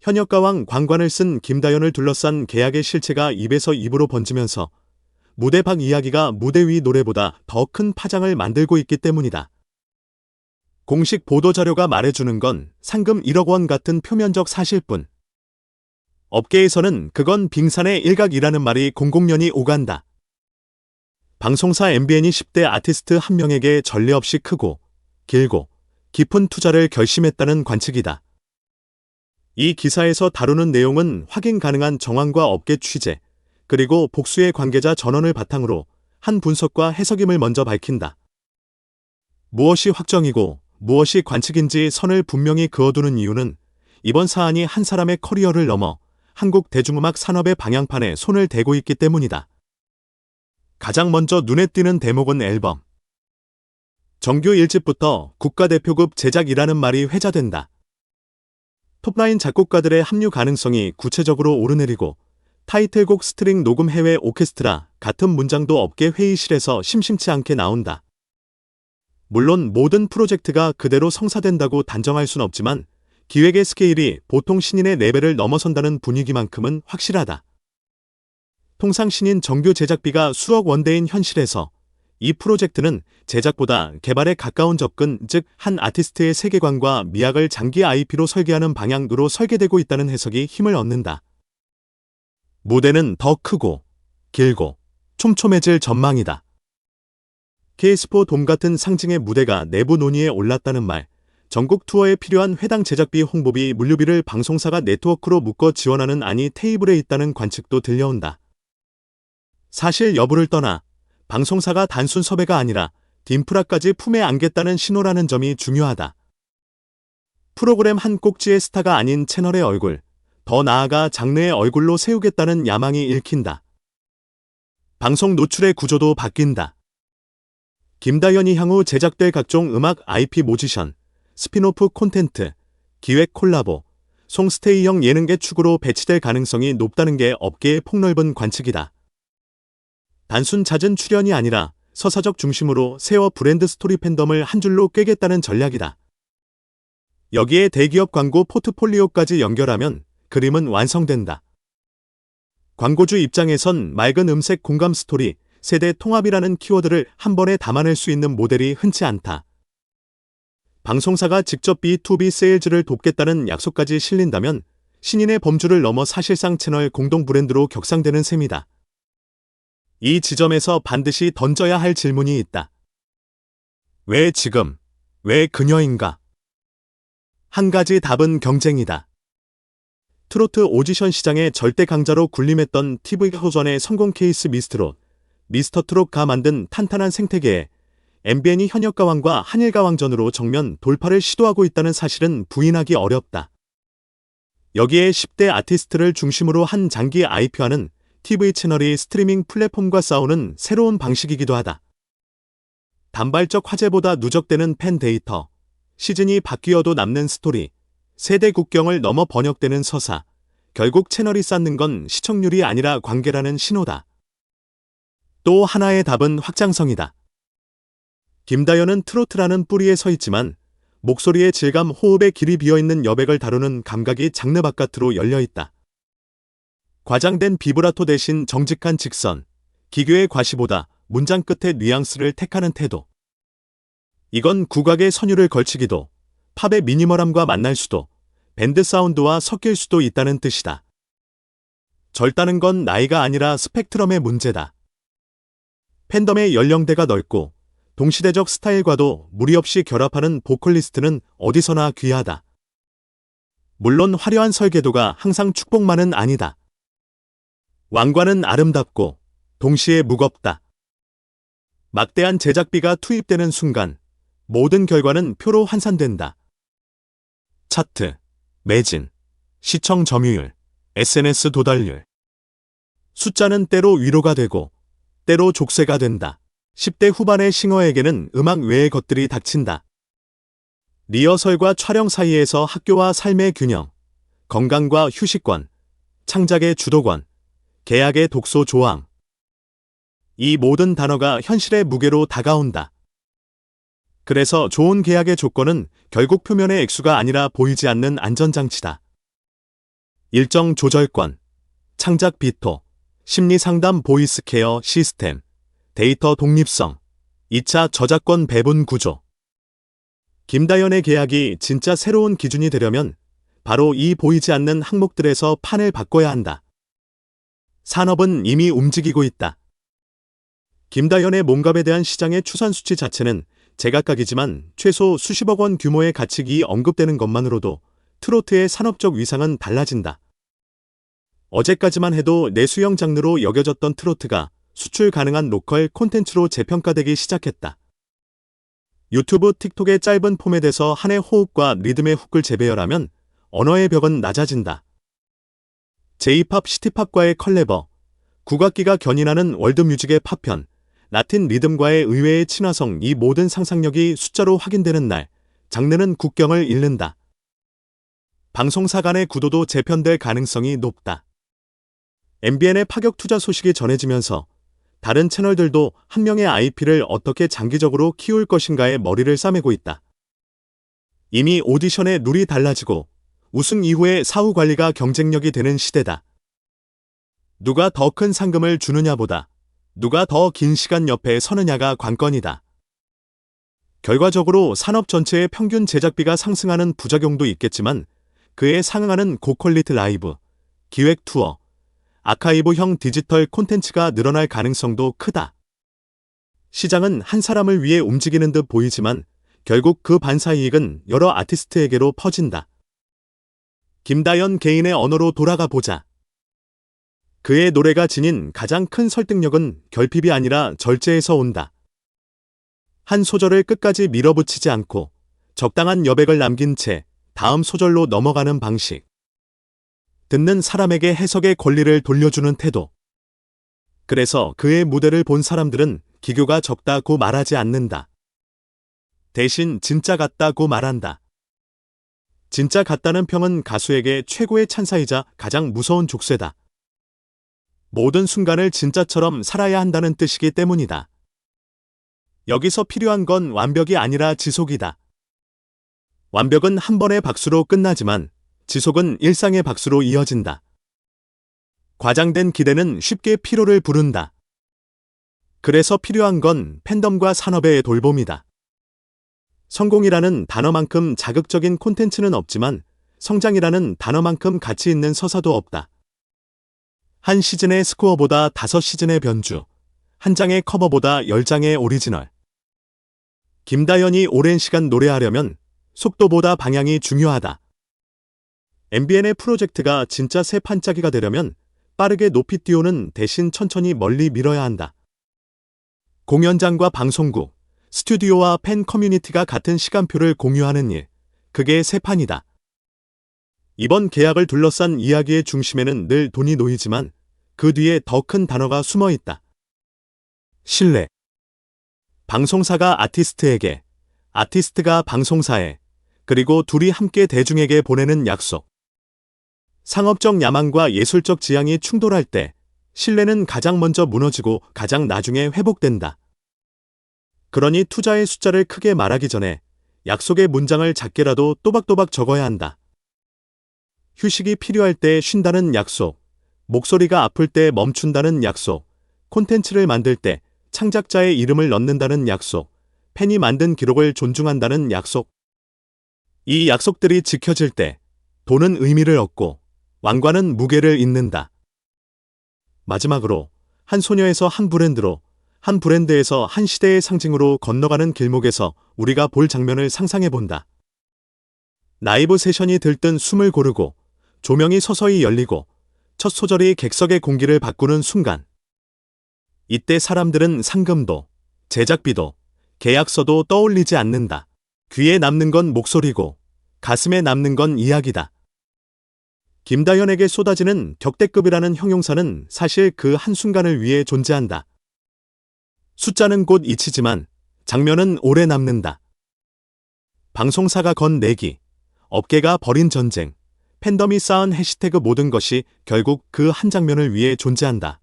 현역가왕 관관을 쓴 김다연을 둘러싼 계약의 실체가 입에서 입으로 번지면서 무대 밖 이야기가 무대 위 노래보다 더 큰 파장을 만들고 있기 때문이다. 공식 보도자료가 말해주는 건 상금 1억 원 같은 표면적 사실뿐. 업계에서는 그건 빙산의 일각이라는 말이 공공연히 오간다. 방송사 MBN이 10대 아티스트 한 명에게 전례 없이 크고 길고 깊은 투자를 결심했다는 관측이다. 이 기사에서 다루는 내용은 확인 가능한 정황과 업계 취재, 그리고 복수의 관계자 전원을 바탕으로 한 분석과 해석임을 먼저 밝힌다. 무엇이 확정이고 무엇이 관측인지 선을 분명히 그어두는 이유는 이번 사안이 한 사람의 커리어를 넘어 한국 대중음악 산업의 방향판에 손을 대고 있기 때문이다. 가장 먼저 눈에 띄는 대목은 앨범. 정규 1집부터 국가대표급 제작이라는 말이 회자된다. 톱라인 작곡가들의 합류 가능성이 구체적으로 오르내리고 타이틀곡 스트링 녹음 해외 오케스트라 같은 문장도 업계 회의실에서 심심치 않게 나온다. 물론 모든 프로젝트가 그대로 성사된다고 단정할 순 없지만 기획의 스케일이 보통 신인의 레벨을 넘어선다는 분위기만큼은 확실하다. 통상 신인 정규 제작비가 수억 원대인 현실에서 이 프로젝트는 제작보다 개발에 가까운 접근, 즉 한 아티스트의 세계관과 미학을 장기 IP로 설계하는 방향으로 설계되고 있다는 해석이 힘을 얻는다. 무대는 더 크고 길고 촘촘해질 전망이다. K-스포 돔 같은 상징의 무대가 내부 논의에 올랐다는 말, 전국 투어에 필요한 회당 제작비 홍보비 물류비를 방송사가 네트워크로 묶어 지원하는 안이 테이블에 있다는 관측도 들려온다. 사실 여부를 떠나 방송사가 단순 섭외가 아니라 딘프라까지 품에 안겠다는 신호라는 점이 중요하다. 프로그램 한 꼭지의 스타가 아닌 채널의 얼굴, 더 나아가 장르의 얼굴로 세우겠다는 야망이 읽힌다. 방송 노출의 구조도 바뀐다. 김다연이 향후 제작될 각종 음악 IP 모지션, 스피노프 콘텐트, 기획 콜라보, 송스테이형 예능계 축으로 배치될 가능성이 높다는 게 업계의 폭넓은 관측이다. 단순 잦은 출연이 아니라 서사적 중심으로 세워 브랜드 스토리 팬덤을 한 줄로 꿰겠다는 전략이다. 여기에 대기업 광고 포트폴리오까지 연결하면 그림은 완성된다. 광고주 입장에선 맑은 음색 공감 스토리, 세대 통합이라는 키워드를 한 번에 담아낼 수 있는 모델이 흔치 않다. 방송사가 직접 B2B 세일즈를 돕겠다는 약속까지 실린다면 신인의 범주를 넘어 사실상 채널 공동 브랜드로 격상되는 셈이다. 이 지점에서 반드시 던져야 할 질문이 있다. 왜 지금? 왜 그녀인가? 한 가지 답은 경쟁이다. 트로트 오디션 시장의 절대 강자로 군림했던 TV 호전의 성공 케이스 미스트롯, 미스터 트롯가 만든 탄탄한 생태계에 MBN이 현역 가왕과 한일 가왕전으로 정면 돌파를 시도하고 있다는 사실은 부인하기 어렵다. 여기에 10대 아티스트를 중심으로 한 장기 IP화는 TV 채널이 스트리밍 플랫폼과 싸우는 새로운 방식이기도 하다. 단발적 화제보다 누적되는 팬 데이터, 시즌이 바뀌어도 남는 스토리, 세대 국경을 넘어 번역되는 서사, 결국 채널이 쌓는 건 시청률이 아니라 관계라는 신호다. 또 하나의 답은 확장성이다. 김다연은 트로트라는 뿌리에 서 있지만 목소리의 질감, 호흡의 길이 비어있는 여백을 다루는 감각이 장르 바깥으로 열려 있다. 과장된 비브라토 대신 정직한 직선, 기교의 과시보다 문장 끝의 뉘앙스를 택하는 태도. 이건 국악의 선율을 걸치기도, 팝의 미니멀함과 만날 수도, 밴드 사운드와 섞일 수도 있다는 뜻이다. 절다는 건 나이가 아니라 스펙트럼의 문제다. 팬덤의 연령대가 넓고 동시대적 스타일과도 무리 없이 결합하는 보컬리스트는 어디서나 귀하다. 물론 화려한 설계도가 항상 축복만은 아니다. 왕관은 아름답고 동시에 무겁다. 막대한 제작비가 투입되는 순간 모든 결과는 표로 환산된다. 차트, 매진, 시청 점유율, SNS 도달률. 숫자는 때로 위로가 되고 때로 족쇄가 된다. 10대 후반의 싱어에게는 음악 외의 것들이 닥친다. 리허설과 촬영 사이에서 학교와 삶의 균형, 건강과 휴식권, 창작의 주도권, 계약의 독소 조항. 이 모든 단어가 현실의 무게로 다가온다. 그래서 좋은 계약의 조건은 결국 표면의 액수가 아니라 보이지 않는 안전장치다. 일정 조절권, 창작 비토, 심리 상담 보이스 케어 시스템, 데이터 독립성, 2차 저작권 배분 구조. 김다연의 계약이 진짜 새로운 기준이 되려면 바로 이 보이지 않는 항목들에서 판을 바꿔야 한다. 산업은 이미 움직이고 있다. 김다연의 몸값에 대한 시장의 추산 수치 자체는 제각각이지만 최소 수십억 원 규모의 가치기 언급되는 것만으로도 트로트의 산업적 위상은 달라진다. 어제까지만 해도 내수형 장르로 여겨졌던 트로트가 수출 가능한 로컬 콘텐츠로 재평가되기 시작했다. 유튜브, 틱톡의 짧은 포맷에서 한의 호흡과 리듬의 훅을 재배열하면 언어의 벽은 낮아진다. J-팝, 시티팝과의 컬래버, 국악기가 견인하는 월드뮤직의 파편, 라틴 리듬과의 의외의 친화성 이 모든 상상력이 숫자로 확인되는 날, 장르는 국경을 잃는다. 방송사 간의 구도도 재편될 가능성이 높다. MBN의 파격 투자 소식이 전해지면서 다른 채널들도 한 명의 IP를 어떻게 장기적으로 키울 것인가에 머리를 싸매고 있다. 이미 오디션의 룰이 달라지고 우승 이후의 사후 관리가 경쟁력이 되는 시대다. 누가 더 큰 상금을 주느냐보다 누가 더 긴 시간 옆에 서느냐가 관건이다. 결과적으로 산업 전체의 평균 제작비가 상승하는 부작용도 있겠지만 그에 상응하는 고퀄리티 라이브, 기획 투어, 아카이브형 디지털 콘텐츠가 늘어날 가능성도 크다. 시장은 한 사람을 위해 움직이는 듯 보이지만 결국 그 반사 이익은 여러 아티스트에게로 퍼진다. 김다연 개인의 언어로 돌아가 보자. 그의 노래가 지닌 가장 큰 설득력은 결핍이 아니라 절제에서 온다. 한 소절을 끝까지 밀어붙이지 않고 적당한 여백을 남긴 채 다음 소절로 넘어가는 방식. 듣는 사람에게 해석의 권리를 돌려주는 태도. 그래서 그의 무대를 본 사람들은 기교가 적다고 말하지 않는다. 대신 진짜 같다고 말한다. 진짜 같다는 평은 가수에게 최고의 찬사이자 가장 무서운 족쇄다. 모든 순간을 진짜처럼 살아야 한다는 뜻이기 때문이다. 여기서 필요한 건 완벽이 아니라 지속이다. 완벽은 한 번의 박수로 끝나지만 지속은 일상의 박수로 이어진다. 과장된 기대는 쉽게 피로를 부른다. 그래서 필요한 건 팬덤과 산업의 돌봄이다. 성공이라는 단어만큼 자극적인 콘텐츠는 없지만 성장이라는 단어만큼 가치 있는 서사도 없다. 한 시즌의 스코어보다 다섯 시즌의 변주, 한 장의 커버보다 열 장의 오리지널. 김다연이 오랜 시간 노래하려면 속도보다 방향이 중요하다. MBN의 프로젝트가 진짜 새 판짜기가 되려면 빠르게 높이 띄우는 대신 천천히 멀리 밀어야 한다. 공연장과 방송국, 스튜디오와 팬 커뮤니티가 같은 시간표를 공유하는 일, 그게 새 판이다. 이번 계약을 둘러싼 이야기의 중심에는 늘 돈이 놓이지만 그 뒤에 더 큰 단어가 숨어 있다. 신뢰. 방송사가 아티스트에게, 아티스트가 방송사에, 그리고 둘이 함께 대중에게 보내는 약속. 상업적 야망과 예술적 지향이 충돌할 때 신뢰는 가장 먼저 무너지고 가장 나중에 회복된다. 그러니 투자의 숫자를 크게 말하기 전에 약속의 문장을 작게라도 또박또박 적어야 한다. 휴식이 필요할 때 쉰다는 약속, 목소리가 아플 때 멈춘다는 약속, 콘텐츠를 만들 때 창작자의 이름을 넣는다는 약속, 팬이 만든 기록을 존중한다는 약속. 이 약속들이 지켜질 때 돈은 의미를 얻고 왕관은 무게를 잇는다. 마지막으로 한 소녀에서 한 브랜드로 한 브랜드에서 한 시대의 상징으로 건너가는 길목에서 우리가 볼 장면을 상상해 본다. 라이브 세션이 들뜬 숨을 고르고 조명이 서서히 열리고 첫 소절이 객석의 공기를 바꾸는 순간. 이때 사람들은 상금도, 제작비도, 계약서도 떠올리지 않는다. 귀에 남는 건 목소리고, 가슴에 남는 건 이야기다. 김다현에게 쏟아지는 격대급이라는 형용사는 사실 그 한순간을 위해 존재한다. 숫자는 곧 잊히지만 장면은 오래 남는다. 방송사가 건 내기, 업계가 벌인 전쟁, 팬덤이 쌓은 해시태그 모든 것이 결국 그 한 장면을 위해 존재한다.